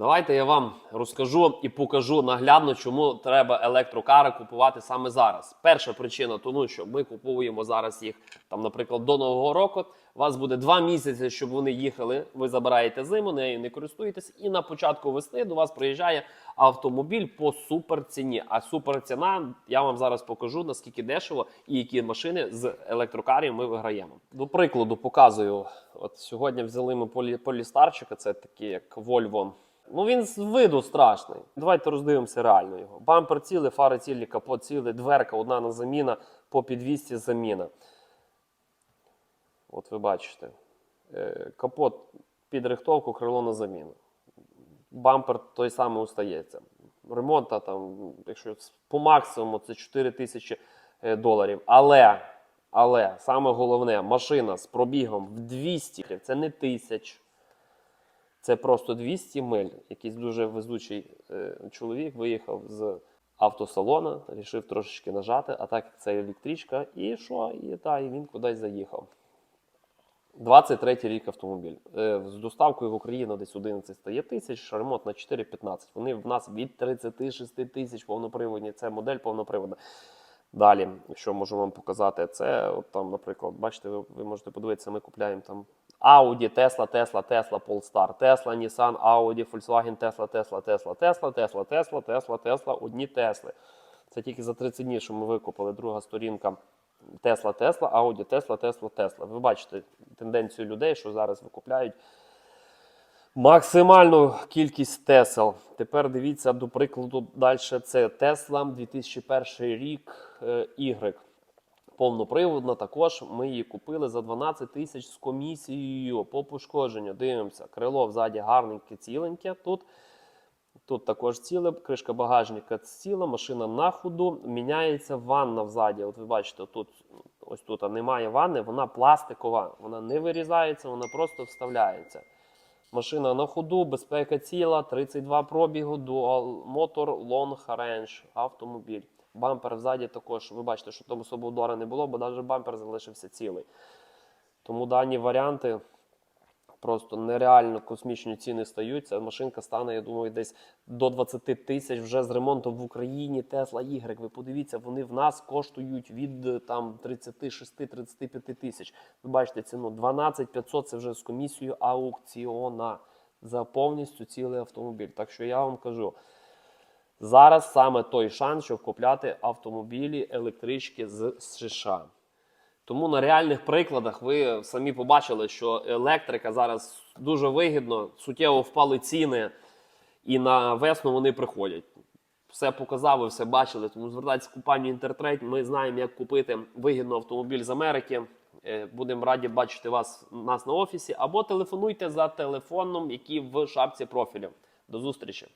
Давайте я вам розкажу і покажу наглядно, чому треба електрокари купувати саме зараз. Перша причина, тому що ми купуємо зараз їх там, наприклад, до нового року. У вас буде два місяці, щоб вони їхали. Ви забираєте зиму, нею не користуєтесь, і на початку весни до вас приїжджає автомобіль по суперціні. А суперціна я вам зараз покажу наскільки дешево і які машини з електрокарів ми виграємо. До прикладу, показую. От сьогодні взяли ми полі, полістарчика, це такий як Volvo. Ну він з виду страшний. Давайте роздивимося реально його. Бампер цілий, фари цілі, капот цілий, дверка одна на заміна, по підвісці заміна. От ви бачите. Е, Капот під рихтовку, крило на заміну. Бампер той самий устається. Ремонт, там, якщо по максимуму, це 4 тисячі е, доларів. Але, але саме головне, машина з пробігом в 200, це не тисяч. Це просто 200 миль. Якийсь дуже везучий е, чоловік виїхав з автосалона, рішив трошечки нажати, а так як це електричка, і що? І, та, і він кудись заїхав. 23 рік автомобіль. Е, з доставкою в Україну десь 11 стає тисяч, ремонт на 4,15. Вони в нас від 36 тисяч повноприводні. Це модель повноприводна. Далі, що можу вам показати, це от там, наприклад, бачите, ви, ви можете подивитися, ми купляємо там Audi, Tesla, Tesla, Tesla, Polestar, Tesla, Nissan, Audi, Volkswagen, Tesla, Tesla, Tesla, Tesla, Tesla, Tesla, Tesla, Tesla, одні Тесли. Це тільки за 30 днів, що ми викупили. Друга сторінка Tesla, Tesla, Audi, Tesla, Tesla, Tesla. Ви бачите тенденцію людей, що зараз викупляють максимальну кількість Тесел. Тепер дивіться, до прикладу, далі це Tesla 2001 рік е, Y. Повноприводна також ми її купили за 12 тисяч з комісією по пошкодженню. Дивимося, крило взаді гарненьке, ціленьке. Тут Тут також ціле, кришка багажника ціла, машина на ходу. Міняється ванна взаді. От ви бачите, тут ось тут немає ванни, вона пластикова, вона не вирізається, вона просто вставляється. Машина на ходу, безпека ціла, 32 пробігу, дуал мотор, long range, автомобіль. Бампер взаді також. Ви бачите, що там особо удара не було, бо навіть бампер залишився цілий. Тому дані варіанти просто нереально космічні ціни стають. Ця машинка стане, я думаю, десь до 20 тисяч вже з ремонтом в Україні. Tesla Y. Ви подивіться, вони в нас коштують від там 36-35 тисяч. Ви бачите ціну 12 500 це вже з комісією аукціона за повністю цілий автомобіль. Так що я вам кажу. Зараз саме той шанс, щоб купляти автомобілі електрички з США. Тому на реальних прикладах ви самі побачили, що електрика зараз дуже вигідно, суттєво впали ціни, і на весну вони приходять. Все показав, ви все бачили. Тому звертайтеся в компанію Інтертрейд. Ми знаємо, як купити вигідно автомобіль з Америки. Е, Будемо раді бачити вас нас на офісі або телефонуйте за телефоном, який в шапці профілю. До зустрічі!